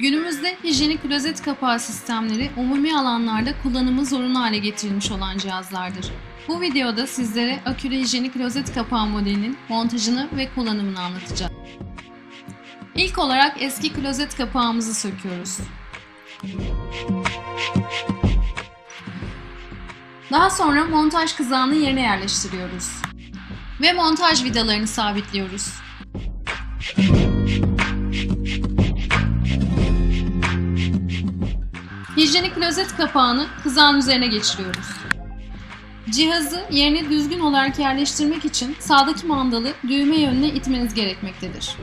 Günümüzde hijyenik klozet kapağı sistemleri umumi alanlarda kullanımı zorunlu hale getirilmiş olan cihazlardır. Bu videoda sizlere akülü hijyenik klozet kapağı modelinin montajını ve kullanımını anlatacağım. İlk olarak eski klozet kapağımızı söküyoruz. Daha sonra montaj kızağını yerine yerleştiriyoruz. Ve montaj vidalarını sabitliyoruz. Hijyenik klozet kapağını kızağın üzerine geçiriyoruz. Cihazı yerine düzgün olarak yerleştirmek için sağdaki mandalı düğme yönüne itmeniz gerekmektedir.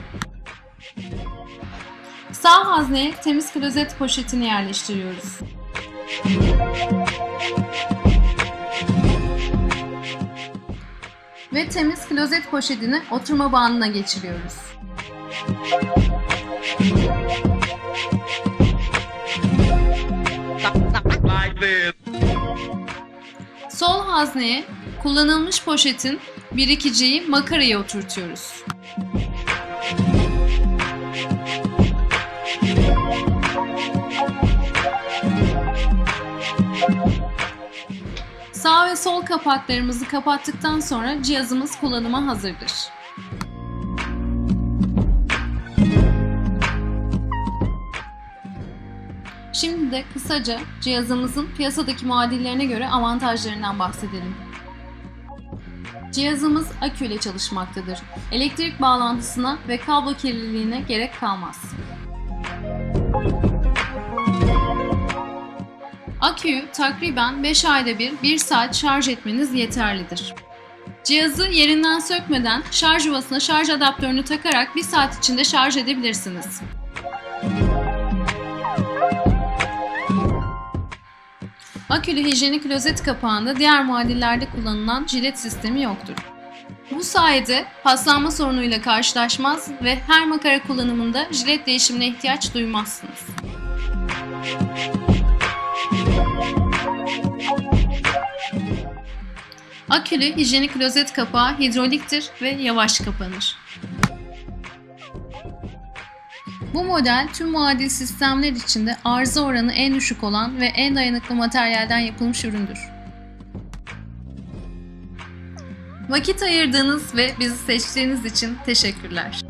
Sağ hazneye temiz klozet poşetini yerleştiriyoruz. Ve temiz klozet poşetini oturma bandına geçiriyoruz. Sol hazneye kullanılmış poşetin birikeceği makarayı oturtuyoruz. Sağ ve sol kapaklarımızı kapattıktan sonra cihazımız kullanıma hazırdır. Şimdi de kısaca cihazımızın piyasadaki muadillerine göre avantajlarından bahsedelim. Cihazımız akü ile çalışmaktadır. Elektrik bağlantısına ve kablo kirliliğine gerek kalmaz. Aküyü takriben 5 ayda bir 1 saat şarj etmeniz yeterlidir. Cihazı yerinden sökmeden şarj yuvasına şarj adaptörünü takarak 1 saat içinde şarj edebilirsiniz. Akülü hijyenik klozet kapağında diğer muadillerde kullanılan jilet sistemi yoktur. Bu sayede paslanma sorunuyla karşılaşmaz ve her makara kullanımında jilet değişimine ihtiyaç duymazsınız. Akülü hijyenik klozet kapağı hidroliktir ve yavaş kapanır. Bu model tüm muadil sistemler içinde arıza oranı en düşük olan ve en dayanıklı materyalden yapılmış üründür. Vakit ayırdığınız ve bizi seçtiğiniz için teşekkürler.